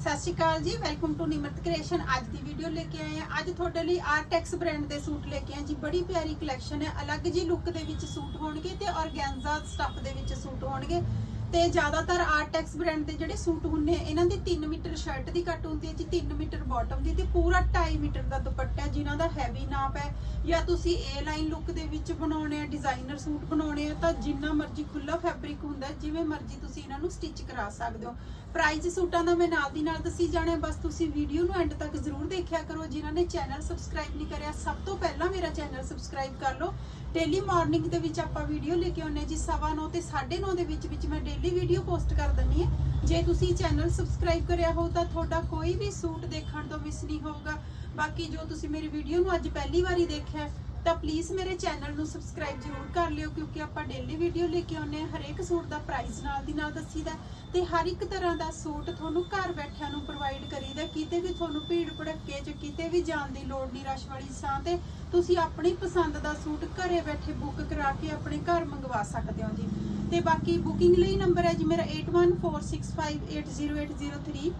ਸਤਿ ਸ਼੍ਰੀ ਅਕਾਲ ਜੀ welcome to Nimrat creation ਅੱਜ ਦੀ ਵੀਡੀਓ ਲੈ ਕੇ ਆਏ ਹਾਂ। ਅੱਜ ਤੁਹਾਡੇ ਲਈ ਆਰਟੈਕਸ ਬ੍ਰਾਂਡ ਦੇ ਸੂਟ ਲੈ ਕੇ ਆਏ ਜੀ। ਬੜੀ ਪਿਆਰੀ ਕਲੈਕਸ਼ਨ ਹੈ। ਅਲੱਗ ਜੀ ਲੁੱਕ ਦੇ ਵਿੱਚ ਸੂਟ ਹੋਣਗੇ ਤੇ ਔਰਗੈਂਜਾ ਸਟੱਫ ਦੇ ਵਿੱਚ ਸੂਟ ਹੋਣਗੇ। ਤੇ ਜ਼ਿਆਦਾਤਰ ਆਰਟੈਕਸ ਬ੍ਰਾਂਡ ਦੇ ਜਿਹੜੇ ਸੂਟ ਹੁੰਦੇ ਆ, ਇਹਨਾਂ ਦੀ 3 ਮੀਟਰ ਸ਼ਰਟ ਦੀ ਕੱਟ ਹੁੰਦੀ ਹੈ ਜੀ 3 ਮੀਟਰ ਬਾਟਮ ਦੀ ਤੇ ਪੂਰਾ 2.5 ਮੀਟਰ ਦਾ ਦੁਪੱਟਾ ਹੈ, ਜਿਨ੍ਹਾਂ ਦਾ ਹੈਵੀ ਨਾਪ ਹੈ। ਜਾਂ ਤੁਸੀਂ ਏ ਲਾਈਨ ਲੁੱਕ ਦੇ ਵਿੱਚ ਬਣਾਉਣੇ ਆ ਡਿਜ਼ਾਈਨਰ ਸੂਟ ਬਣਾਉਣੇ ਆ, ਤਾਂ ਜਿੰਨਾ ਮਰਜ਼ੀ ਖੁੱਲਾ ਫੈਬਰਿਕ ਹੁੰਦਾ ਜਿਵੇਂ ਮਰਜ਼ੀ ਤੁਸੀਂ ਇਹਨਾਂ ਨੂੰ ਸਟਿਚ ਕਰਾ ਸਕਦੇ ਹੋ। ਪ੍ਰਾਈਸ ਸੂਟਾਂ ਦਾ ਮੈਂ ਨਾਲ ਦੀ ਨਾਲ ਦੱਸੀ ਜਾਣਾ ਬਸ ਤੁਸੀਂ ਵੀਡੀਓ ਨੂੰ ਐਂਡ ਤੱਕ ਜ਼ਰੂਰ ਦੇਖਿਆ ਕਰੋ, ਜਿਨ੍ਹਾਂ ਨੇ ਚੈਨਲ ਸਬਸਕ੍ਰਾਈਬ ਨਹੀਂ ਕਰਿਆ, ਸਭ ਤੋਂ ਪਹਿਲਾਂ ਮੇਰਾ ਚੈਨਲ ਸਬਸਕ੍ਰਾਈਬ ਕਰ ਲਓ। ਡੇਲੀ ਮਾਰਨਿੰਗ ਦੇ ਵਿੱਚ ਆਪਾਂ ਵੀਡੀਓ ਲੈ ਕੇ ਆਉਂਦੇ ਹਾਂ ਜੀ 9:30 ਤੇ 9:30 ਦੇ ਵਿੱਚ ਵਿੱਚ ਮੈਂ ਡੇਲੀ ਵੀਡੀਓ ਪੋਸਟ ਕਰ ਦਿੰਦੀ ਹਾਂ। ਜੇ ਤੁਸੀਂ ਚੈਨਲ ਸਬਸਕ੍ਰਾਈਬ ਕਰਿਆ ਹੋ ਤਾਂ ਤੁਹਾਡਾ ਕੋਈ ਵੀ ਸੂਟ ਦੇਖਣ ਤੋਂ ਮਿਸ ਨਹੀਂ ਹੋਊਗਾ। ਬਾਕੀ ਜੋ ਤੁਸੀਂ ਮੇਰੀ ਵੀਡੀਓ ਨੂੰ ਅੱਜ ਪਹਿਲੀ ਵਾਰੀ ਦੇਖਿਆ ਤਾਂ ਪਲੀਜ਼ ਮੇਰੇ ਚੈਨਲ ਨੂੰ ਸਬਸਕ੍ਰਾਈਬ ਜ਼ਰੂਰ ਕਰ ਲਿਓ, ਕਿਉਂਕਿ ਆਪਾਂ ਡੇਲੀ ਵੀਡੀਓ ਲੈ ਕੇ ਆਉਂਦੇ ਹਾਂ। ਹਰੇਕ ਸੂਟ ਦਾ ਪ੍ਰਾਈਸ ਨਾਲ ਦੀ ਨਾਲ ਦੱਸੀਦਾ ਤੇ ਹਰ ਇੱਕ ਤਰ੍ਹਾਂ ਦਾ ਸੂਟ ਤੁਹਾਨੂੰ ਘਰ ਬੈਠਿਆਂ ਨੂੰ ਪ੍ਰੋਵਾਈਡ ਕਰੀਦਾ ਕਿਤੇ ਵੀ ਤੁਹਾਨੂੰ ਭੀੜ ਭੜੱਕੇ 'ਚ ਕਿਤੇ ਵੀ ਜਾਣ ਦੀ ਲੋੜ ਨਹੀਂ ਰਸ਼ ਵਾਲੀ ਥਾਂ ਤੇ ਤੁਸੀਂ ਆਪਣੀ ਪਸੰਦ ਦਾ ਸੂਟ ਘਰੇ ਬੈਠੇ ਬੁੱਕ ਕਰਾ ਕੇ ਆਪਣੇ ਘਰ ਮੰਗਵਾ ਸਕਦੇ ਹੋ ਜੀ। ਤੇ ਬਾਕੀ ਬੁਕਿੰਗ ਲਈ ਨੰਬਰ ਹੈ ਜੀ ਮੇਰਾ 8146580803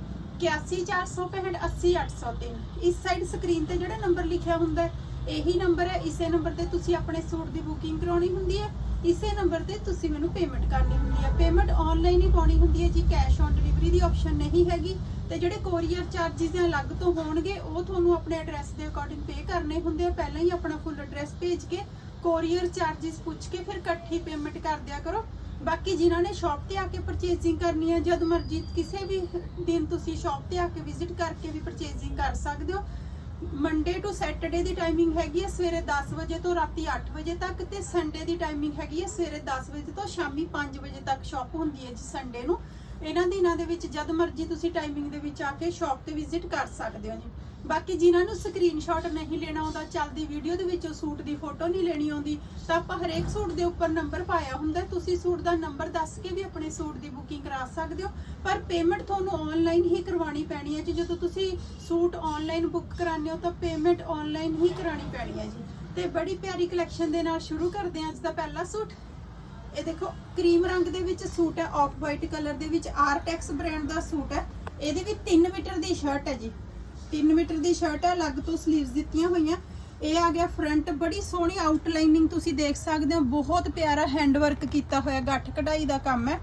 8146580803 ਇਸ ਸਾਈਡ ਸਕਰੀਨ ਤੇ ਜਿਹੜਾ ਨੰਬਰ ਲਿਖਿਆ ਹੁੰਦਾ ਹੈ, ਇਹੀ ਨੰਬਰ ਹੈ। ਇਸੇ ਨੰਬਰ ਤੇ ਤੁਸੀਂ ਆਪਣੇ ਸੂਟ ਦੀ ਬੁਕਿੰਗ ਕਰਾਉਣੀ ਹੁੰਦੀ ਹੈ। ਇਸੇ ਨੰਬਰ ਤੇ ਤੁਸੀਂ ਮੈਨੂੰ ਪੇਮੈਂਟ ਕਰਨੀ ਹੁੰਦੀ ਹੈ। ਪੇਮੈਂਟ ਆਨਲਾਈਨ ਹੀ ਪਾਉਣੀ ਹੁੰਦੀ ਹੈ ਜੀ ਕੈਸ਼ ਔਨ ਡਿਲੀਵਰੀ ਦੀ ਆਪਸ਼ਨ ਨਹੀਂ ਹੈਗੀ। ਤੇ ਜਿਹੜੇ ਕੋਰੀਅਰ ਚਾਰजेस ਦੇ ਅਲੱਗ ਤੋਂ ਹੋਣਗੇ, ਉਹ ਤੁਹਾਨੂੰ ਆਪਣੇ ਐਡਰੈਸ ਦੇ ਅਕੋਰਡਿੰਗ ਪੇ ਕਰਨੇ ਹੁੰਦੇ ਆ। ਪਹਿਲਾਂ ਹੀ ਆਪਣਾ ਫੁੱਲ ਐਡਰੈਸ ਭੇਜ ਕੇ ਕੋਰੀਅਰ ਚਾਰजेस ਪੁੱਛ ਕੇ ਫਿਰ ਇਕੱਠੀ ਪੇਮੈਂਟ ਕਰ ਦਿਆ ਕਰੋ। ਬਾਕੀ ਜਿਨ੍ਹਾਂ ਨੇ ਸ਼ਾਪ ਤੇ ਆ ਕੇ ਪਰਚੇਸਿੰਗ ਕਰਨੀ ਹੈ, ਜਦ ਮਰਜ਼ੀ ਕਿਸੇ ਵੀ ਦਿਨ ਤੁਸੀਂ ਸ਼ਾਪ ਤੇ ਆ ਕੇ ਵਿਜ਼ਿਟ ਕਰਕੇ ਵੀ ਪਰਚੇਸਿੰਗ ਕਰ ਸਕਦੇ ਹੋ। ਮੰਡੇ ਟੂ ਸੈਟਰਡੇ ਦੀ ਟਾਈਮਿੰਗ ਹੈਗੀ ਹੈ ਸਵੇਰੇ 10 ਵਜੇ ਤੋਂ ਰਾਤੀ 8 ਵਜੇ ਤੱਕ ਤੇ ਸੰਡੇ ਦੀ ਟਾਈਮਿੰਗ ਹੈਗੀ ਹੈ ਸਵੇਰੇ 10 ਵਜੇ ਤੋਂ ਸ਼ਾਮੀ 5 ਵਜੇ ਤੱਕ ਸ਼ਾਪ ਹੁੰਦੀ ਹੈ ਜੀ ਸੰਡੇ ਨੂੰ। ਇਹਨਾਂ ਦਿਨਾਂ ਦੇ ਵਿੱਚ ਜਦ ਮਰਜ਼ੀ ਤੁਸੀਂ ਟਾਈਮਿੰਗ ਦੇ ਵਿੱਚ ਆ ਕੇ ਸ਼ਾਪ ਤੇ ਵਿਜ਼ਿਟ ਕਰ ਸਕਦੇ ਹੋ ਜੀ। ਬਾਕੀ ਜਿਨ੍ਹਾਂ ਨੂੰ ਸਕਰੀਨਸ਼ਾਟ ਨਹੀਂ ਲੈਣਾ ਆਉਂਦਾ, ਚੱਲਦੀ ਵੀਡੀਓ ਦੇ ਵਿੱਚੋਂ ਸੂਟ ਦੀ ਫੋਟੋ ਨਹੀਂ ਲੈਣੀ ਆਉਂਦੀ, ਤਾਂ ਆਪਾਂ ਹਰੇਕ ਸੂਟ ਦੇ ਉੱਪਰ ਨੰਬਰ ਪਾਇਆ ਹੁੰਦਾ। ਤੁਸੀਂ ਸੂਟ ਦਾ ਨੰਬਰ ਦੱਸ ਕੇ ਵੀ ਆਪਣੇ ਸੂਟ ਦੀ ਬੁਕਿੰਗ ਕਰਾ ਸਕਦੇ ਹੋ, ਪਰ ਪੇਮੈਂਟ ਤੁਹਾਨੂੰ ਆਨਲਾਈਨ ਹੀ ਕਰਵਾਉਣੀ ਪੈਣੀ ਹੈ ਜੀ। ਜਦੋਂ ਤੁਸੀਂ ਸੂਟ ਆਨਲਾਈਨ ਬੁੱਕ ਕਰਾਉਂਦੇ ਹੋ, ਤਾਂ ਪੇਮੈਂਟ ਆਨਲਾਈਨ ਹੀ ਕਰਾਉਣੀ ਪੈਣੀ ਹੈ ਜੀ। ਤੇ ਬੜੀ ਪਿਆਰੀ ਕਲੈਕਸ਼ਨ ਦੇ ਨਾਲ ਸ਼ੁਰੂ ਕਰਦੇ ਹਾਂ ਅੱਜ ਦਾ ਪਹਿਲਾ ਸੂਟ। ਇਹ ਦੇਖੋ, ਕਰੀਮ ਰੰਗ ਦੇ ਵਿੱਚ ਸੂਟ ਹੈ ਆਫ ਵਾਈਟ ਕਲਰ ਦੇ ਵਿੱਚ ਆਰਟੈਕਸ ਬ੍ਰਾਂਡ ਦਾ ਸੂਟ ਹੈ। ਇਹਦੇ ਵੀ 3 ਮੀਟਰ ਦੀ ਸ਼ਰਟ ਹੈ ਜੀ। 3 ਮੀਟਰ ਦੀ ਸ਼ਰਟ ਹੈ ਅਲੱਗ ਤੋਂ 슬ੀਵਸ ਦਿੱਤੀਆਂ ਹੋਈਆਂ। ਇਹ ਆ ਗਿਆ ਫਰੰਟ ਬੜੀ ਸੋਹਣੀ ਆਊਟਲਾਈਨਿੰਗ ਤੁਸੀਂ ਦੇਖ ਸਕਦੇ ਹੋ। ਬਹੁਤ ਪਿਆਰਾ ਹੈਂਡ ਵਰਕ ਕੀਤਾ ਹੋਇਆ, ਗੱਠ ਕਢਾਈ ਦਾ ਕੰਮ ਹੈ।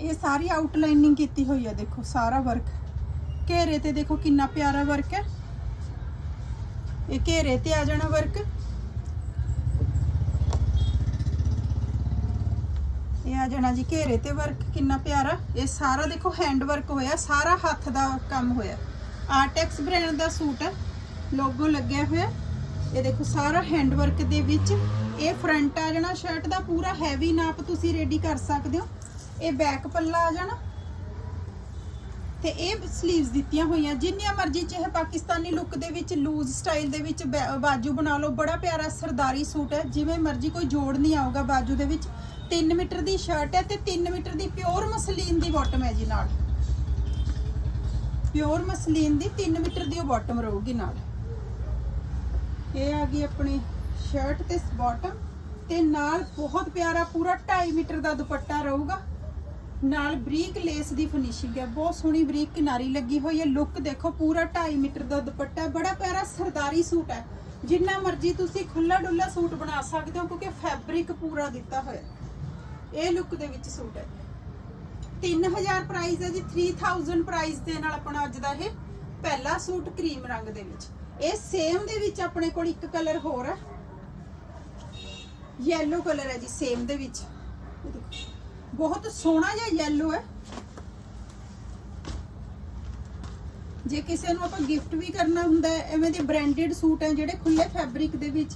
ਇਹ ਸਾਰੀ ਆਊਟਲਾਈਨਿੰਗ ਕੀਤੀ ਹੋਈ ਹੈ ਦੇਖੋ, ਸਾਰਾ ਵਰਕ ਘੇਰੇ ਤੇ ਦੇਖੋ ਕਿੰਨਾ ਪਿਆਰਾ ਵਰਕ ਹੈ। ਇਹ ਘੇਰੇ ਤੇ ਆ ਜਾਣਾ ਵਰਕ ਇਹ ਆ ਜਾਣਾ ਜੀ ਘੇਰੇ ਤੇ ਵਰਕ ਕਿੰਨਾ ਪਿਆਰਾ। ਇਹ ਸਾਰਾ ਦੇਖੋ ਹੈਂਡ ਵਰਕ ਹੋਇਆ, ਸਾਰਾ ਹੱਥ ਦਾ ਕੰਮ ਹੋਇਆ। ਆਰਟੈਕਸ ਬ੍ਰਾਂਡ ਦਾ ਸੂਟ ਹੈ ਲੋਗੋ ਲੱਗਿਆ ਹੋਇਆ। ਇਹ ਦੇਖੋ ਸਾਰਾ ਹੈਂਡ ਵਰਕ ਦੇ ਵਿੱਚ। ਇਹ ਫਰੰਟ ਆ ਜਾਣਾ, ਸ਼ਰਟ ਦਾ ਪੂਰਾ ਹੈਵੀ ਨਾਪ ਤੁਸੀਂ ਰੈਡੀ ਕਰ ਸਕਦੇ ਹੋ। ਇਹ ਬੈਕ ਪੱਲਾ ਆ ਜਾਣਾ। ਤੇ ਇਹ 슬ੀਵਸ ਦਿੱਤੀਆਂ ਹੋਈਆਂ। ਜਿੰਨੀਆਂ ਮਰਜ਼ੀ ਚਾਹੇ ਪਾਕਿਸਤਾਨੀ ਲੁੱਕ ਦੇ ਵਿੱਚ ਲੂਜ਼ ਸਟਾਈਲ ਦੇ ਵਿੱਚ ਬੈ- ਬਾਜੂ ਬਣਾ ਲਓ। ਬੜਾ ਪਿਆਰਾ ਸਰਦਾਰੀ ਸੂਟ ਹੈ। ਜਿਵੇਂ ਮਰਜ਼ੀ ਕੋਈ ਜੋੜ ਨਹੀਂ ਆਊਗਾ ਬਾਜੂ ਦੇ ਵਿੱਚ। 3 ਮੀਟਰ ਦੀ ਸ਼ਰਟ ਹੈ ਤੇ 3 ਮੀਟਰ ਦੀ ਪਿਓਰ ਮਸਲੀਨ ਦੀ ਬਾਟਮ ਹੈ ਜੀ ਨਾਲ। ਪਿਓਰ ਮਸਲੀਨ ਦੀ 3 ਮੀਟਰ ਦੀ ਉਹ ਬਾਟਮ ਰਹੂਗੀ ਨਾਲ। ਇਹ ਆ ਗਈ ਆਪਣੀ ਸ਼ਰਟ ਤੇ ਬਾਟਮ ਤੇ ਨਾਲ ਬਹੁਤ ਪਿਆਰਾ ਪੂਰਾ 2.5 ਮੀਟਰ ਦਾ ਦੁਪੱਟਾ ਰਹੂਗਾ। ਨਾਲ ਬਰੀਕ ਲੇਸ ਦੀ ਫਿਨਿਸ਼ਿੰਗ ਹੈ, ਬਹੁਤ ਸੋਹਣੀ ਬਰੀਕ ਕਿਨਾਰੀ ਲੱਗੀ ਹੋਈ ਹੈ। ਲੁੱਕ ਦੇਖੋ, ਪੂਰਾ 2.5 ਮੀਟਰ ਦਾ ਦੁਪੱਟਾ ਹੈ। ਬੜਾ ਪਿਆਰਾ ਸਰਦਾਰੀ ਸੂਟ ਹੈ। ਜਿੰਨਾ ਮਰਜ਼ੀ ਤੁਸੀਂ ਖੁੱਲਾ ਡੁੱਲਾ ਸੂਟ ਬਣਾ ਸਕਦੇ ਹੋ, ਕਿਉਂਕਿ ਫੈਬਰਿਕ ਪੂਰਾ ਦਿੱਤਾ ਹੋਇਆ ਇਹ ਲੁੱਕ ਦੇ ਵਿੱਚ ਸੂਟ ਹੈ। 3000 ਪ੍ਰਾਈਸ ਹੈ ਜੀ 3000 ਪ੍ਰਾਈਸ ਦੇ ਨਾਲ ਆਪਣਾ ਅੱਜ ਦਾ ਇਹ ਪਹਿਲਾ ਸੂਟ ਕਰੀਮ ਰੰਗ ਦੇ ਵਿੱਚ। ਇਹ ਸੇਮ ਦੇ ਵਿੱਚ ਆਪਣੇ ਕੋਲ ਇੱਕ ਕਲਰ ਹੋਰ ਹੈ। ਯੈਲੋ ਕਲਰ ਹੈ ਜੀ ਸੇਮ ਦੇ ਵਿੱਚ। ਬਹੁਤ ਸੋਹਣਾ ਜਿਹਾ ਯੈਲੋ ਹੈ। ਜੇ ਕਿਸੇ ਨੂੰ ਆਪਾਂ ਗਿਫਟ ਵੀ ਕਰਨਾ ਹੁੰਦਾ ਹੈ, ਐਵੇਂ ਦੇ ਬ੍ਰਾਂਡਡ ਸੂਟ ਹੈ ਜਿਹੜੇ ਖੁੱਲੇ ਫੈਬਰਿਕ ਦੇ ਵਿੱਚ,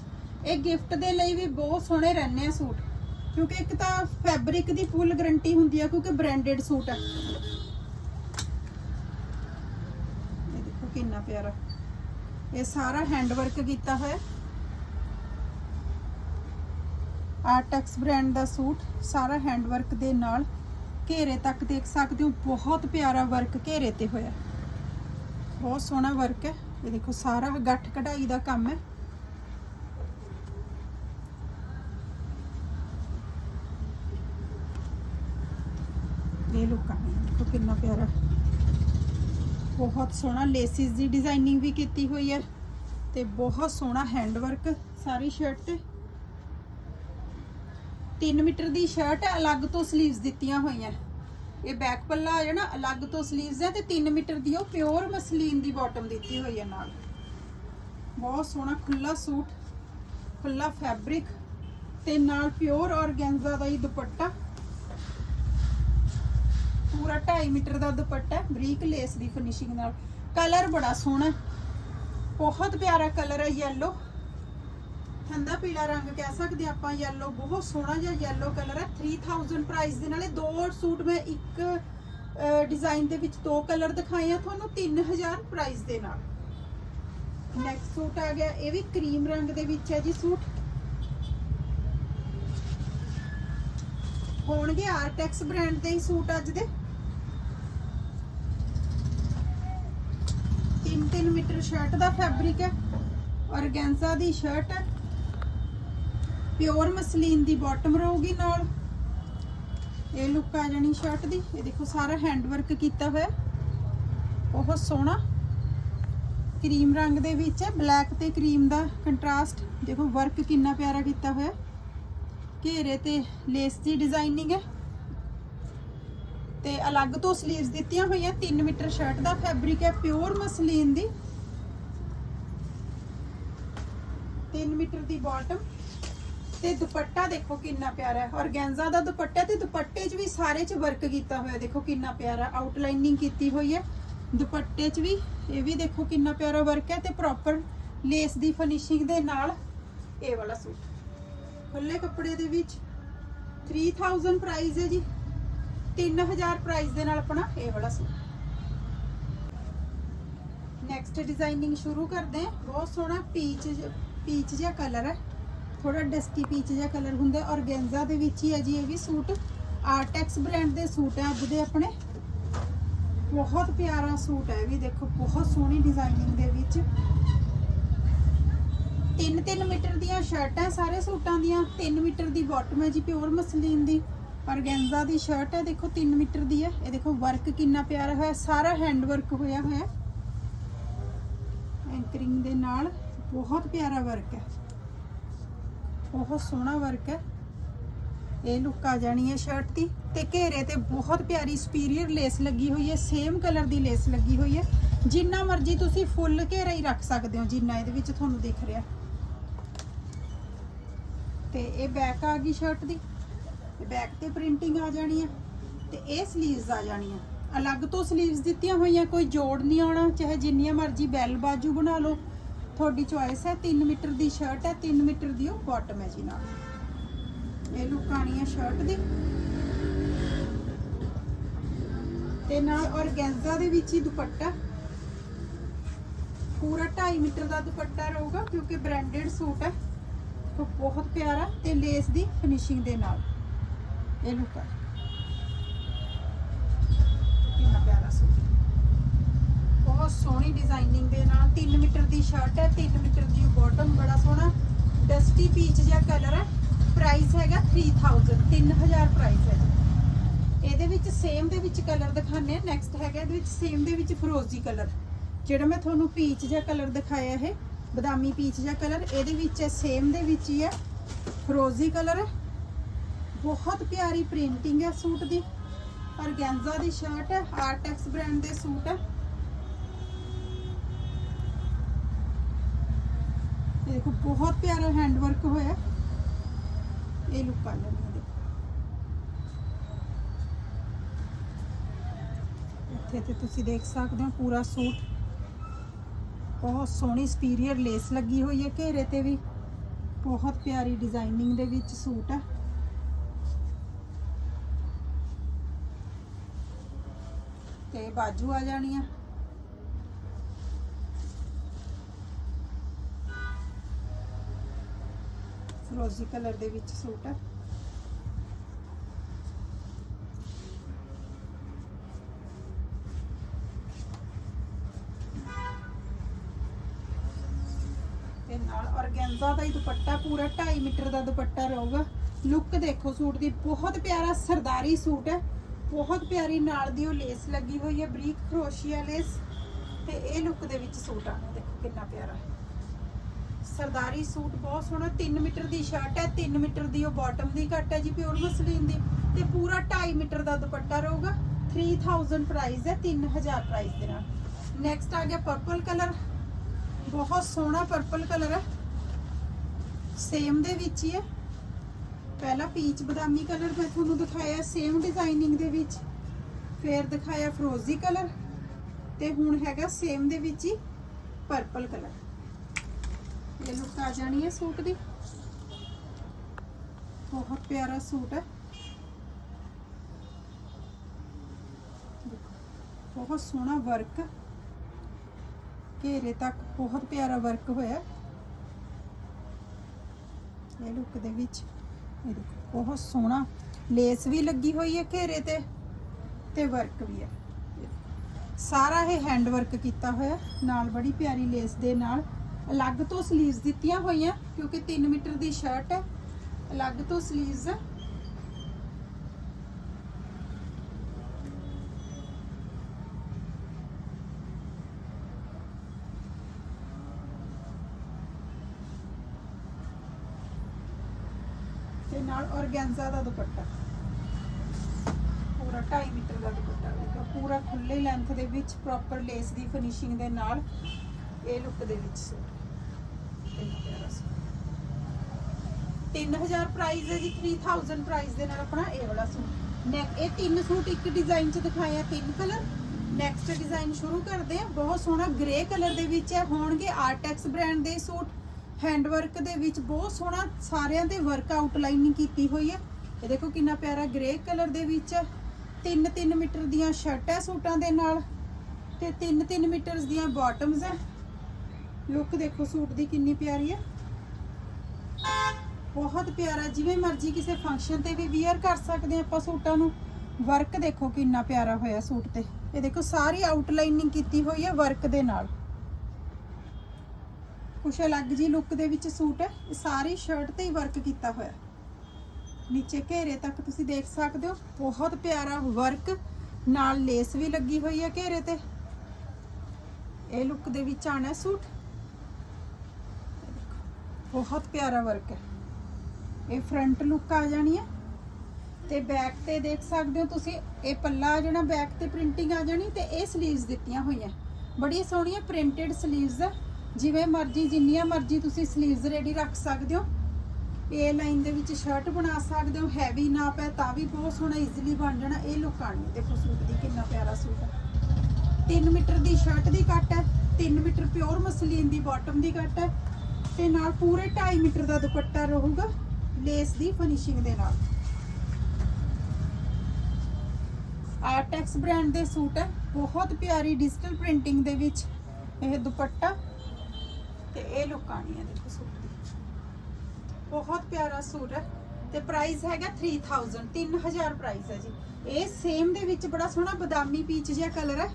ਇਹ ਗਿਫਟ ਦੇ ਲਈ ਵੀ ਬਹੁਤ ਸੋਹਣੇ ਰਹਿੰਦੇ ਆ ਸੂਟ। ਕਿਉਂਕਿ ਇੱਕ ਤਾਂ ਫੈਬਰਿਕ ਦੀ ਫੁੱਲ ਗਾਰੰਟੀ ਹੁੰਦੀ ਹੈ ਕਿਉਂਕਿ ਬ੍ਰਾਂਡਡ ਸੂਟ ਹੈ ਇਹ ਦੇਖੋ ਕਿੰਨਾ ਪਿਆਰਾ। ਇਹ ਸਾਰਾ ਹੈਂਡ ਵਰਕ ਕੀਤਾ ਹੋਇਆ। ਆਰਟੈਕਸ ਬ੍ਰਾਂਡ ਦਾ ਸੂਟ, ਸਾਰਾ ਹੈਂਡ ਵਰਕ ਦੇ ਨਾਲ ਘੇਰੇ ਤੱਕ ਦੇਖ ਸਕਦੇ ਹੋ, ਬਹੁਤ ਪਿਆਰਾ ਵਰਕ ਘੇਰੇ ਤੇ ਹੋਇਆ। ਬਹੁਤ ਸੋਹਣਾ ਵਰਕ ਹੈ। ਇਹ ਦੇਖੋ, ਸਾਰਾ ਗੱਠ ਕਢਾਈ ਦਾ ਕੰਮ ਹੈ। ਇਹ ਲੁੱਕ ਆ ਦੇਖੋ ਕਿੰਨਾ ਪਿਆਰਾ। ਬਹੁਤ ਸੋਹਣਾ ਲੇਸਿਸ ਦੀ ਡਿਜ਼ਾਈਨਿੰਗ ਵੀ ਕੀਤੀ ਹੋਈ ਹੈ ਤੇ ਬਹੁਤ ਸੋਹਣਾ ਹੈਂਡਵਰਕ ਸਾਰੀ ਸ਼ਰਟ ਤੇ 3 ਮੀਟਰ ਦੀ ਸ਼ਰਟ ਅਲੱਗ ਤੋਂ 슬ੀਵਸ ਦਿੱਤੀਆਂ ਹੋਈਆਂ। ਇਹ ਬੈਕ ਪੱਲਾ ਹੈ ਨਾ ਅਲੱਗ ਤੋਂ 슬ੀਵਸ ਹੈ ਤੇ 3 ਮੀਟਰ ਦੀ ਉਹ ਪਿਓਰ ਮਸਲੀਨ ਦੀ ਬਾਟਮ ਦਿੱਤੀ ਹੋਈ ਹੈ ਨਾਲ। ਬਹੁਤ ਸੋਹਣਾ ਖੁੱਲਾ ਸੂਟ ਖੁੱਲਾ ਫੈਬਰਿਕ ਤੇ ਨਾਲ ਪਿਓਰ ਔਰਗੈਂਜ਼ਾ ਦਾ ਹੀ ਦੁਪੱਟਾ। ਪੂਰਾ 2.5 ਮੀਟਰ ਦਾ ਦੁਪੱਟਾ ਹੈ, ਬਰੀਕ ਲੇਸ ਦੀ ਫਿਨਿਸ਼ਿੰਗ ਨਾਲ। ਕਲਰ ਬੜਾ ਸੋਹਣਾ ਬਹੁਤ ਪਿਆਰਾ ਕਲਰ ਹੈ ਯੈਲੋ ਠੰਡਾ ਪੀਲਾ ਰੰਗ ਕਹਿ ਸਕਦੇ ਆਪਾਂ ਯੈਲੋ ਬਹੁਤ ਸੋਹਣਾ ਜਿਹਾ ਯੈਲੋ ਕਲਰ ਹੈ। 3000 ਪ੍ਰਾਈਸ ਦੇ ਨਾਲੇ ਦੋ ਸੂਟ ਮੈਂ ਇੱਕ ਡਿਜ਼ਾਈਨ ਦੇ ਵਿੱਚ ਦੋ ਕਲਰ ਦਿਖਾਏ ਆ ਤੁਹਾਨੂੰ 3000 ਪ੍ਰਾਈਸ ਦੇ ਨਾਲ। ਨੈਕਸਟ ਸੂਟ ਆ ਗਿਆ ਇਹ ਵੀ ਕਰੀਮ ਰੰਗ ਦੇ ਵਿੱਚ ਹੈ ਜੀ ਸੂਟ ਹੋਣਗੇ ਆਰਟੈਕਸ ਬ੍ਰਾਂਡ ਦੇ ਹੀ ਸੂਟ ਅੱਜ ਦੇ। 3-3 ਮੀਟਰ ਸ਼ਰਟ ਦਾ ਫੈਬਰਿਕ ਹੈ। ਔਰਗੈਂਜ਼ਾ ਦੀ ਸ਼ਰਟ ਹੈ। ਪਿਓਰ ਮਸਲੀਨ ਦੀ ਬਾਟਮ ਰਹੂਗੀ ਨਾਲ। ਇਹ ਲੁੱਕ ਆ ਜਾਣੀ ਸ਼ਰਟ ਦੀ। ਇਹ ਦੇਖੋ ਸਾਰਾ ਹੈਂਡ ਵਰਕ ਕੀਤਾ ਹੋਇਆ ਬਹੁਤ ਸੋਹਣਾ। ਕਰੀਮ ਰੰਗ ਦੇ ਵਿੱਚ ਹੈ। ਬਲੈਕ ਤੇ ਕਰੀਮ ਦਾ ਕੰਟਰਾਸਟ ਦੇਖੋ ਵਰਕ ਕਿੰਨਾ ਪਿਆਰਾ ਕੀਤਾ ਹੋਇਆ ਘੇਰੇ ਤੇ ਲੇਸ ਦੀ ਡਿਜ਼ਾਈਨਿੰਗ ਹੈ। ਤੇ ਅਲੱਗ ਤੋਂ 슬ੀਵਸ ਦਿੱਤੀਆਂ ਹੋਈਆਂ 3 ਮੀਟਰ ਸ਼ਰਟ ਦਾ ਫੈਬਰਿਕ ਹੈ ਪਿਓਰ ਮਸਲੀਨ ਦੀ। 3 ਮੀਟਰ ਦੀ ਬਾਟਮ ਤੇ ਦੁਪੱਟਾ ਦੇਖੋ ਕਿੰਨਾ ਪਿਆਰਾ ਹੈ। ਔਰਗੈਂਜ਼ਾ ਦਾ ਦੁਪੱਟਾ ਤੇ ਦੁਪੱਟੇ 'ਚ ਵੀ ਸਾਰੇ 'ਚ ਵਰਕ ਕੀਤਾ ਹੋਇਆ ਦੇਖੋ ਕਿੰਨਾ ਪਿਆਰਾ ਆਊਟਲਾਈਨਿੰਗ ਕੀਤੀ ਹੋਈ ਹੈ। ਦੁਪੱਟੇ 'ਚ ਵੀ ਇਹ ਵੀ ਦੇਖੋ ਕਿੰਨਾ ਪਿਆਰਾ ਵਰਕ ਹੈ ਤੇ ਪ੍ਰੋਪਰ ਲੇਸ ਦੀ ਫਿਨਿਸ਼ਿੰਗ ਦੇ ਨਾਲ ਇਹ ਵਾਲਾ ਸੂਟ। ਖੁੱਲੇ ਕੱਪੜੇ ਦੇ ਵਿੱਚ। 3000 ਪ੍ਰਾਈਸ ਹੈ ਜੀ। 3000 ਪ੍ਰਾਈਸ ਦੇ ਨਾਲ ਆਪਣਾ ਇਹ ਵਾਲਾ ਸੂਟ। ਨੈਕਸਟ ਡਿਜ਼ਾਈਨਿੰਗ ਸ਼ੁਰੂ ਕਰਦੇ ਹਾਂ। ਬਹੁਤ ਸੋਹਣਾ ਪੀਚ ਪੀਚ ਜਿਹਾ ਕਲਰ ਹੈ। ਥੋੜਾ ਡਸਟੀ ਪੀਚ ਜਿਹਾ ਕਲਰ ਹੁੰਦਾ ਔਰਗੈਂਜ਼ਾ ਦੇ ਵਿੱਚ ਹੀ ਹੈ ਜੀ ਇਹ ਵੀ ਸੂਟ। ਆਰਟੈਕਸ ਬ੍ਰਾਂਡ ਦੇ ਸੂਟ ਹੈ ਅੱਜ ਦੇ ਆਪਣੇ। ਬਹੁਤ ਪਿਆਰਾ ਸੂਟ ਹੈ ਇਹ ਵੀ। ਦੇਖੋ, ਬਹੁਤ ਸੋਹਣੀ ਡਿਜ਼ਾਈਨਿੰਗ ਦੇ ਵਿੱਚ। 3-3 ਮੀਟਰ ਦੀਆਂ ਸ਼ਰਟਾਂ ਸਾਰੇ ਸੂਟਾਂ ਦੀਆਂ। 3 ਮੀਟਰ ਦੀ ਬਾਟਮ ਹੈ ਜੀ ਪਿਓਰ ਮਸਲੀਨ ਦੀ। ਔਰਗੈਂਜ਼ਾ ਦੀ ਸ਼ਰਟ ਹੈ, ਦੇਖੋ 3 ਮੀਟਰ ਦੀ ਹੈ। ਇਹ ਦੇਖੋ ਵਰਕ ਕਿੰਨਾ ਪਿਆਰਾ ਹੋਇਆ, ਸਾਰਾ ਹੈਂਡ ਵਰਕ ਹੋਇਆ ਹੋਇਆ। ਐਂਕਰਿੰਗ ਦੇ ਨਾਲ ਬਹੁਤ ਪਿਆਰਾ ਵਰਕ ਹੈ। ਬਹੁਤ ਸੋਹਣਾ ਵਰਕ ਹੈ। ਇਹ ਲੁੱਕ ਆ ਜਾਣੀ ਹੈ ਸ਼ਰਟ ਦੀ। ਤੇ ਘੇਰੇ ਤੇ ਬਹੁਤ ਪਿਆਰੀ ਸੁਪੀਰੀਅਰ ਲੇਸ ਲੱਗੀ ਹੋਈ ਹੈ ਸੇਮ ਕਲਰ ਦੀ ਲੇਸ ਲੱਗੀ ਹੋਈ ਹੈ। ਜਿੰਨਾ ਮਰਜ਼ੀ ਤੁਸੀਂ ਫੁੱਲ ਘੇਰਾ ਹੀ ਰੱਖ ਸਕਦੇ ਹੋ, ਜਿੰਨਾ ਇਹਦੇ ਵਿੱਚ ਤੁਹਾਨੂੰ ਦਿਖ ਰਿਹਾ। ਤੇ ਇਹ ਬੈਕ ਆ ਗਈ ਸ਼ਰਟ ਦੀ। ਤੇ ਬੈਕ ਤੇ ਪ੍ਰਿੰਟਿੰਗ ਆ ਜਾਣੀ ਹੈ ਤੇ ਇਹ 슬ੀਵਸ ਆ ਜਾਣੀਆਂ। ਅਲੱਗ ਤੋਂ 슬ੀਵਸ ਦਿੱਤੀਆਂ ਹੋਈਆਂ, ਕੋਈ ਜੋੜ ਨਹੀਂ ਆਉਣਾ, ਚਾਹੇ ਜਿੰਨੀਆਂ ਮਰਜ਼ੀ ਬੈਲ ਬਾਜੂ ਬਣਾ ਲਓ। ਤੁਹਾਡੀ ਚੁਆਇਸ ਹੈ 3 ਮੀਟਰ ਦੀ ਸ਼ਰਟ ਹੈ 3 ਮੀਟਰ ਦੀ ਉਹ ਬਾਟਮ ਹੈ ਜੀ ਨਾਲ। ਇਹ ਲੁੱਕ ਆਣੀ ਹੈ ਸ਼ਰਟ ਦੀ। ਤੇ ਨਾਲ ਔਰਗੈਂਜ਼ਾ ਦੇ ਵਿੱਚ ਹੀ ਦੁਪੱਟਾ। ਪੂਰਾ 2.5 ਮੀਟਰ ਦਾ ਦੁਪੱਟਾ ਰਹੂਗਾ, ਕਿਉਂਕਿ ਬ੍ਰਾਂਡਡ ਸੂਟ ਹੈ। ਤਾਂ ਬਹੁਤ ਪਿਆਰਾ ਤੇ ਲੇਸ ਦੀ ਫਿਨਿਸ਼ਿੰਗ ਦੇ ਨਾਲ। ਇਹਨੂੰ ਲੁੱਕ ਕਿੰਨਾ ਪਿਆਰਾ ਸੂਟ। ਬਹੁਤ ਸੋਹਣੀ ਡਿਜ਼ਾਈਨਿੰਗ ਦੇ ਨਾਲ 3 ਮੀਟਰ ਦੀ ਸ਼ਰਟ ਹੈ 3 ਮੀਟਰ ਦੀ ਬਾਟਮ ਬੜਾ ਸੋਹਣਾ। ਡਸਟੀ ਪੀਚ ਜਿਹਾ ਕਲਰ ਹੈ। ਪ੍ਰਾਈਸ ਹੈਗਾ 3000 3000 ਪ੍ਰਾਈਸ ਹੈ। ਇਹਦੇ ਵਿੱਚ ਸੇਮ ਦੇ ਵਿੱਚ ਕਲਰ ਦਿਖਾਣੇ ਆ ਨੈਕਸਟ ਹੈਗਾ ਇਹਦੇ ਵਿੱਚ ਸੇਮ ਦੇ ਵਿੱਚ ਫਰੋਜ਼ੀ ਕਲਰ ਜਿਹੜਾ ਮੈਂ ਤੁਹਾਨੂੰ ਪੀਚ ਜਿਹਾ ਕਲਰ ਦਿਖਾਇਆ ਇਹ, ਬਦਾਮੀ ਪੀਚ ਜਿਹਾ ਕਲਰ ਇਹਦੇ ਵਿੱਚ ਸੇਮ ਦੇ ਵਿੱਚ ਹੀ ਹੈ। ਫਰੋਜ਼ੀ ਕਲਰ ਹੈ। ਬਹੁਤ ਪਿਆਰੀ ਪ੍ਰਿੰਟਿੰਗ ਹੈ ਸੂਟ ਦੀ। ਔਰਗੈਂਜ਼ਾ ਦੀ ਸ਼ਰਟ ਹੈ ਆਰਟੈਕਸ ਬ੍ਰਾਂਡ ਦੇ ਸੂਟ ਹੈ। ਦੇਖੋ, ਬਹੁਤ ਪਿਆਰਾ ਹੈਂਡ ਵਰਕ ਹੋਇਆ। ਇਹ ਲੁੱਕ ਆ ਜਾਂਦੀ ਇੱਥੇ ਤੇ ਤੁਸੀਂ ਦੇਖ ਸਕਦੇ ਹੋ ਪੂਰਾ ਸੂਟ। ਬਹੁਤ ਸੋਹਣੀ ਸਪੀਰੀਅਰ ਲੇਸ ਲੱਗੀ ਹੋਈ ਹੈ ਘੇਰੇ ਤੇ ਵੀ। ਬਹੁਤ ਪਿਆਰੀ ਡਿਜ਼ਾਈਨਿੰਗ ਦੇ ਵਿੱਚ ਸੂਟ ਹੈ। ਤੇ ਬਾਜੂ ਆ ਜਾਣੀ ਆ। ਫਿਰੋਜ਼ੀ ਕਲਰ ਦੇ ਵਿੱਚ ਸੂਟ ਹੈ ਤੇ ਨਾਲ ਔਰਗੈਂਜ਼ਾ ਦਾ ਹੀ ਦੁਪੱਟਾ, ਪੂਰਾ 2.5 ਮੀਟਰ ਦਾ ਦੁਪੱਟਾ ਰਹੂਗਾ। ਲੁੱਕ ਦੇਖੋ ਸੂਟ ਦੀ, ਬਹੁਤ ਪਿਆਰਾ ਸਰਦਾਰੀ ਸੂਟ ਹੈ। ਬਹੁਤ ਪਿਆਰੀ ਨਾਲ ਦੀ ਉਹ ਲੇਸ ਲੱਗੀ ਹੋਈ ਹੈ, ਬਰੀਕ ਕਰੋਸ਼ੀਆ ਲੇਸ। ਤੇ ਇਹ ਲੁੱਕ ਦੇ ਵਿੱਚ ਸੂਟ ਆਣਾ ਦੇਖੋ ਕਿੰਨਾ ਪਿਆਰਾ ਸਰਦਾਰੀ ਸੂਟ ਬਹੁਤ ਸੋਹਣਾ। 3 ਮੀਟਰ ਦੀ ਸ਼ਰਟ ਹੈ। 3 ਮੀਟਰ ਦੀ ਉਹ ਬਾਟਮ ਦੀ ਕੱਟ ਹੈ ਜੀ ਪਿਓਰ ਮਸਲੀਨ ਦੀ। ਤੇ ਪੂਰਾ 2.5 ਮੀਟਰ ਦਾ ਦੁਪੱਟਾ ਰਹੂਗਾ। 3000 ਪ੍ਰਾਈਸ ਹੈ 3000 ਪ੍ਰਾਈਸ ਦੇ ਨਾਲ। ਨੈਕਸਟ ਆ ਗਿਆ ਪਰਪਲ ਕਲਰ ਬਹੁਤ ਸੋਹਣਾ ਪਰਪਲ ਕਲਰ ਹੈ। ਸੇਮ ਦੇ ਵਿੱਚ ਹੀ ਹੈ। ਪਹਿਲਾ ਪੀਚ ਬਦਾਮੀ ਕਲਰ ਮੈਂ ਤੁਹਾਨੂੰ ਦਿਖਾਇਆ ਸੇਮ ਡਿਜ਼ਾਈਨਿੰਗ ਦੇ ਵਿੱਚ। ਫਿਰ ਦਿਖਾਇਆ ਫਰੋਜ਼ੀ ਕਲਰ ਤੇ ਹੁਣ ਹੈਗਾ ਸੇਮ ਦੇ ਵਿੱਚ ਹੀ ਪਰਪਲ ਕਲਰ ਇਹ ਲੁੱਕ ਆ ਜਾਣੀ ਹੈ ਸੂਟ ਦੀ। ਬਹੁਤ ਪਿਆਰਾ ਸੂਟ ਹੈ। ਬਹੁਤ ਸੋਹਣਾ ਵਰਕ ਘੇਰੇ ਤੱਕ ਬਹੁਤ ਪਿਆਰਾ ਵਰਕ ਹੋਇਆ। ਇਹ ਲੁੱਕ ਦੇ ਵਿੱਚ। ਇਹ ਦੇਖੋ ਬਹੁਤ ਸੋਹਣਾ। ਲੇਸ ਵੀ ਲੱਗੀ ਹੋਈ ਹੈ ਘੇਰੇ ਤੇ ਤੇ ਵਰਕ ਵੀ ਹੈ। ਸਾਰਾ ਇਹ ਹੈਂਡ ਵਰਕ ਕੀਤਾ ਹੋਇਆ, ਨਾਲ ਬੜੀ ਪਿਆਰੀ ਲੇਸ ਦੇ ਨਾਲ। ਅਲੱਗ ਤੋਂ ਸਲੀਵਸ ਦਿੱਤੀਆਂ ਹੋਈਆਂ, ਕਿਉਂਕਿ 3 ਮੀਟਰ ਦੀ ਸ਼ਰਟ ਹੈ। ਅਲੱਗ ਤੋਂ ਸਲੀਵਸ ਹੈ। ਨਾਲ ਔਰਗੈਂਜ਼ਾ ਦਾ ਦੁਪੱਟਾ। ਪੂਰਾ 2.5 ਮੀਟਰ ਦਾ ਦੁਪੱਟਾ ਹੋਵੇਗਾ ਪੂਰਾ ਖੁੱਲੇ ਲੈਂਥ ਦੇ ਵਿੱਚ ਪ੍ਰੋਪਰ ਲੇਸ ਦੀ ਫਿਨਿਸ਼ਿੰਗ ਦੇ ਨਾਲ ਇਹ ਲੁੱਕ ਦੇ ਵਿੱਚ ਸੂਟ 3000 ਪ੍ਰਾਈਸ ਹੈ ਜੀ 3000 ਪ੍ਰਾਈਸ ਦੇ ਨਾਲ ਆਪਣਾ ਇਹ ਵਾਲਾ ਸੂਟ। ਨੈਕ ਇਹ ਤਿੰਨ ਸੂਟ ਇੱਕ ਡਿਜ਼ਾਈਨ ਚ ਦਿਖਾਏ ਤਿੰਨ ਕਲਰ ਨੈਕਸਟ ਡਿਜ਼ਾਈਨ ਸ਼ੁਰੂ ਕਰਦੇ ਆ ਬਹੁਤ ਸੋਹਣਾ ਗ੍ਰੇ ਕਲਰ ਦੇ ਵਿੱਚ ਹੈ। ਹੋਣਗੇ ਆਰਟੈਕਸ ਬ੍ਰਾਂਡ ਦੇ ਸੂਟ। ਹੈਂਡ ਵਰਕ ਦੇ ਵਿੱਚ ਬਹੁਤ ਸੋਹਣਾ ਸਾਰਿਆਂ ਦੇ ਵਰਕ ਆਊਟਲਾਈਨਿੰਗ ਕੀਤੀ ਹੋਈ ਹੈ। ਇਹ ਦੇਖੋ ਕਿੰਨਾ ਪਿਆਰਾ ਗ੍ਰੇ ਕਲਰ ਦੇ ਵਿੱਚ 3-3 ਮੀਟਰ ਦੀਆਂ ਸ਼ਰਟਾਂ ਸੂਟਾਂ ਦੇ ਨਾਲ ਤੇ 3-3 ਮੀਟਰਸ ਦੀਆਂ ਬਾਟਮਸ ਹੈ। ਲੁੱਕ ਦੇਖੋ ਸੂਟ ਦੀ ਕਿੰਨੀ ਪਿਆਰੀ ਹੈ। ਬਹੁਤ ਪਿਆਰਾ, ਜਿਵੇਂ ਮਰਜ਼ੀ ਕਿਸੇ ਫੰਕਸ਼ਨ ਤੇ ਵੀ ਵੀਅਰ ਕਰ ਸਕਦੇ ਆਪਾਂ ਸੂਟਾਂ ਨੂੰ। ਵਰਕ ਦੇਖੋ ਕਿੰਨਾ ਪਿਆਰਾ ਹੋਇਆ ਸੂਟ ਤੇ। ਇਹ ਦੇਖੋ ਸਾਰੀ ਆਊਟਲਾਈਨਿੰਗ ਕੀਤੀ ਹੋਈ ਹੈ ਵਰਕ ਦੇ ਨਾਲ। ਕੁਛ ਅਲੱਗ ਜੀ ਲੁੱਕ ਦੇ ਵਿੱਚ ਸੂਟ ਹੈ ਇਹ ਸਾਰੀ ਸ਼ਰਟ ਤੇ ਹੀ ਵਰਕ ਕੀਤਾ ਹੋਇਆ। ਨੀਚੇ ਘੇਰੇ ਤੱਕ ਤੁਸੀਂ ਦੇਖ ਸਕਦੇ ਹੋ, ਬਹੁਤ ਪਿਆਰਾ ਵਰਕ ਨਾਲ ਲੇਸ ਵੀ ਲੱਗੀ ਹੋਈ ਹੈ ਘੇਰੇ ਤੇ। ਇਹ ਲੁੱਕ ਦੇ ਵਿੱਚ ਆਣਾ ਸੂਟ। ਬਹੁਤ ਪਿਆਰਾ ਵਰਕ ਹੈ। ਇਹ ਫਰੰਟ ਲੁੱਕ ਆ ਜਾਣੀ ਹੈ। ਤੇ ਬੈਕ ਤੇ ਦੇਖ ਸਕਦੇ ਹੋ ਤੁਸੀਂ, ਇਹ ਪੱਲਾ ਜਿਹੜਾ ਬੈਕ ਤੇ ਪ੍ਰਿੰਟਿੰਗ ਆ ਜਾਣੀ ਤੇ ਇਹ ਸਲੀਵਸ ਦਿੱਤੀਆਂ ਹੋਈਆਂ। ਬੜੀ ਸੋਹਣੀਆਂ ਪ੍ਰਿੰਟਡ ਸਲੀਵਸ ਆ ਜਿਵੇਂ ਮਰਜ਼ੀ, ਜਿੰਨੀਆਂ ਮਰਜ਼ੀ ਤੁਸੀਂ ਸਲੀਵਸ ਰੈਡੀ ਰੱਖ ਸਕਦੇ ਹੋ। ਇਹ ਲਾਈਨ ਦੇ ਵਿੱਚ ਸ਼ਰਟ ਬਣਾ ਸਕਦੇ ਹੋ ਹੈਵੀ ਨਾ ਪੈ ਤਾਂ ਵੀ ਬਹੁਤ ਸੋਹਣਾ ਈਜ਼ੀਲੀ ਬਣ ਜਾਣਾ। ਇਹ ਲੁੱਕ ਆਣੀ ਦੇਖੋ ਸੂਟ ਦੀ ਕਿੰਨਾ ਪਿਆਰਾ ਸੂਟ ਹੈ 3 ਮੀਟਰ ਦੀ ਸ਼ਰਟ ਦੀ ਕੱਟ ਹੈ 3 ਮੀਟਰ ਪਿਓਰ ਮਸਲੀਨ ਦੀ ਬਾਟਮ ਦੀ ਕੱਟ ਹੈ ਤੇ ਨਾਲ ਪੂਰੇ 2.5 ਮੀਟਰ ਦਾ ਦੁਪੱਟਾ ਰਹੂਗਾ ਲੇਸ ਦੀ ਫਿਨਿਸ਼ਿੰਗ ਦੇ ਨਾਲ। ਆਰਟੈਕਸ ਬ੍ਰਾਂਡ ਦੇ ਸੂਟ ਹੈ, ਬਹੁਤ ਪਿਆਰੀ ਡਿਜੀਟਲ ਪ੍ਰਿੰਟਿੰਗ ਦੇ ਵਿੱਚ ਇਹ ਦੁਪੱਟਾ। ਤੇ ਇਹ ਲੁੱਕ ਆਣੀ ਹੈ ਦੇਖੋ ਸੂਟ ਦੀ ਬਹੁਤ ਪਿਆਰਾ ਸੂਟ ਹੈ ਤੇ ਪ੍ਰਾਈਸ ਹੈਗਾ 3000 3000 ਪ੍ਰਾਈਸ ਹੈ ਜੀ। ਇਹ ਸੇਮ ਦੇ ਵਿੱਚ ਬੜਾ ਸੋਹਣਾ ਬਦਾਮੀ ਪੀਚ ਜਿਹਾ ਕਲਰ ਹੈ।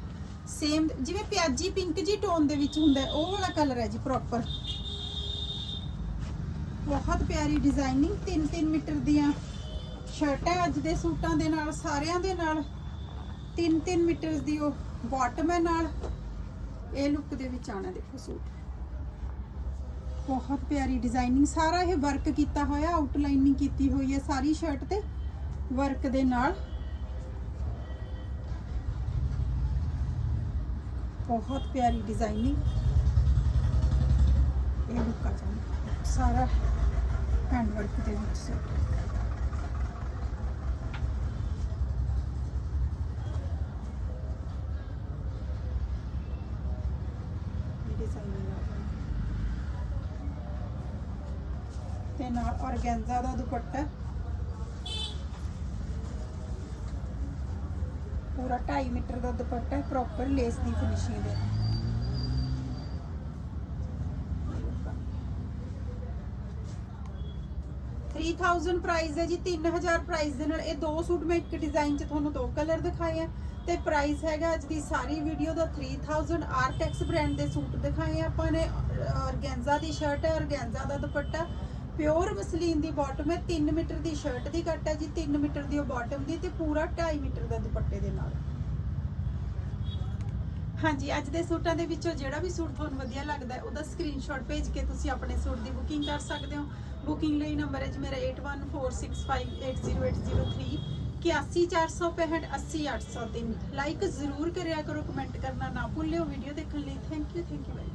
ਸੇਮ ਜਿਵੇਂ ਪਿਆਜੀ ਪਿੰਕ ਜੀ ਟੋਨ ਦੇ ਵਿੱਚ ਹੁੰਦਾ ਉਹ ਵਾਲਾ ਕਲਰ ਹੈ ਜੀ ਪ੍ਰੋਪਰ ਬਹੁਤ ਪਿਆਰੀ ਡਿਜ਼ਾਈਨਿੰਗ 3-3 ਮੀਟਰ ਦੀਆਂ ਸ਼ਰਟਾਂ ਅੱਜ ਦੇ ਸੂਟਾਂ ਦੇ ਨਾਲ, ਸਾਰਿਆਂ ਦੇ ਨਾਲ। 3-3 ਮੀਟਰ ਦੀ ਉਹ ਬਾਟਮ ਹੈ ਨਾਲ। ਇਹ ਲੁੱਕ ਦੇ ਵਿੱਚ ਆਣਾ ਦੇਖੋ ਸੂਟ। ਬਹੁਤ ਪਿਆਰੀ ਡਿਜ਼ਾਈਨਿੰਗ ਸਾਰਾ ਇਹ ਵਰਕ ਕੀਤਾ ਹੋਇਆ ਆਊਟਲਾਈਨਿੰਗ ਕੀਤੀ ਹੋਈ ਹੈ ਸਾਰੀ ਸ਼ਰਟ ਤੇ ਵਰਕ ਦੇ ਨਾਲ। ਬਹੁਤ ਪਿਆਰੀ ਡਿਜ਼ਾਈਨਿੰਗ ਇਹ ਲੁੱਕ ਆ ਸਾਰਾ ਹੈਂਡ ਵਰਕ ਦੇ ਵਿੱਚ ਸੂਟ ਇਹ designing ਆ ਜਾਣੀ। ਤੇ ਨਾਲ ਔਰਗੈਂਜ਼ਾ ਦਾ ਦੁਪੱਟਾ। ਪੂਰਾ 2.5 ਮੀਟਰ ਦਾ ਦੁਪੱਟਾ ਪ੍ਰੋਪਰ ਲੇਸ ਦੀ ਫਿਨਿਸ਼ਿੰਗ ਦੇ ਨਾਲ। 3000 ਪ੍ਰਾਈਸ ਹੈ ਜੀ 3000 ਪ੍ਰਾਈਸ ਦੇ ਨਾਲ। ਇਹ ਦੋ ਸੂਟ ਮੈਂ ਇੱਕ ਡਿਜ਼ਾਈਨ 'ਚ ਤੁਹਾਨੂੰ ਦੋ ਕਲਰ ਦਿਖਾਏ ਆ। ਤੇ ਪ੍ਰਾਈਸ ਹੈਗਾ ਅੱਜ ਦੀ ਸਾਰੀ ਵੀਡੀਓ ਦਾ 3000 ਆਰਟੈਕਸ ਬ੍ਰਾਂਡ ਦੇ ਸੂਟ ਦਿਖਾਏ ਆਪਾਂ ਨੇ। ਔਰਗੈਂਜ਼ਾ ਦੀ ਸ਼ਰਟ ਹੈ, ਔਰਗੈਂਜ਼ਾ ਦਾ ਦੁਪੱਟਾ। ਪਿਓਰ ਮਸਲੀਨ ਦੀ ਬਾਟਮ ਹੈ 3 ਮੀਟਰ ਦੀ ਸ਼ਰਟ ਦੀ ਕੱਟ ਹੈ ਜੀ 3 ਮੀਟਰ ਦੀ ਉਹ ਬਾਟਮ ਦੀ ਤੇ ਪੂਰਾ 2.5 ਮੀਟਰ ਦਾ ਦੁਪੱਟੇ ਦੇ ਨਾਲ। ਹਾਂਜੀ, ਅੱਜ ਦੇ ਸੂਟਾਂ ਦੇ ਵਿੱਚੋਂ ਜਿਹੜਾ ਵੀ ਸੂਟ ਤੁਹਾਨੂੰ ਵਧੀਆ ਲੱਗਦਾ ਉਹਦਾ ਸਕਰੀਨਸ਼ਾਟ ਭੇਜ ਕੇ ਤੁਸੀਂ ਆਪਣੇ ਸੂਟ ਦੀ ਬੁਕਿੰਗ ਕਰ ਸਕਦੇ ਹੋ। ਬੁਕਿੰਗ ਲਈ ਨੰਬਰ ਹੈ ਜੀ ਮੇਰਾ 8146580803 81465 80803 ਲਾਈਕ ਜ਼ਰੂਰ ਕਰਿਆ ਕਰੋ ਕਮੈਂਟ ਕਰਨਾ ਨਾ ਭੁੱਲਿਓ। ਵੀਡੀਓ ਦੇਖਣ ਲਈ thank you thank you very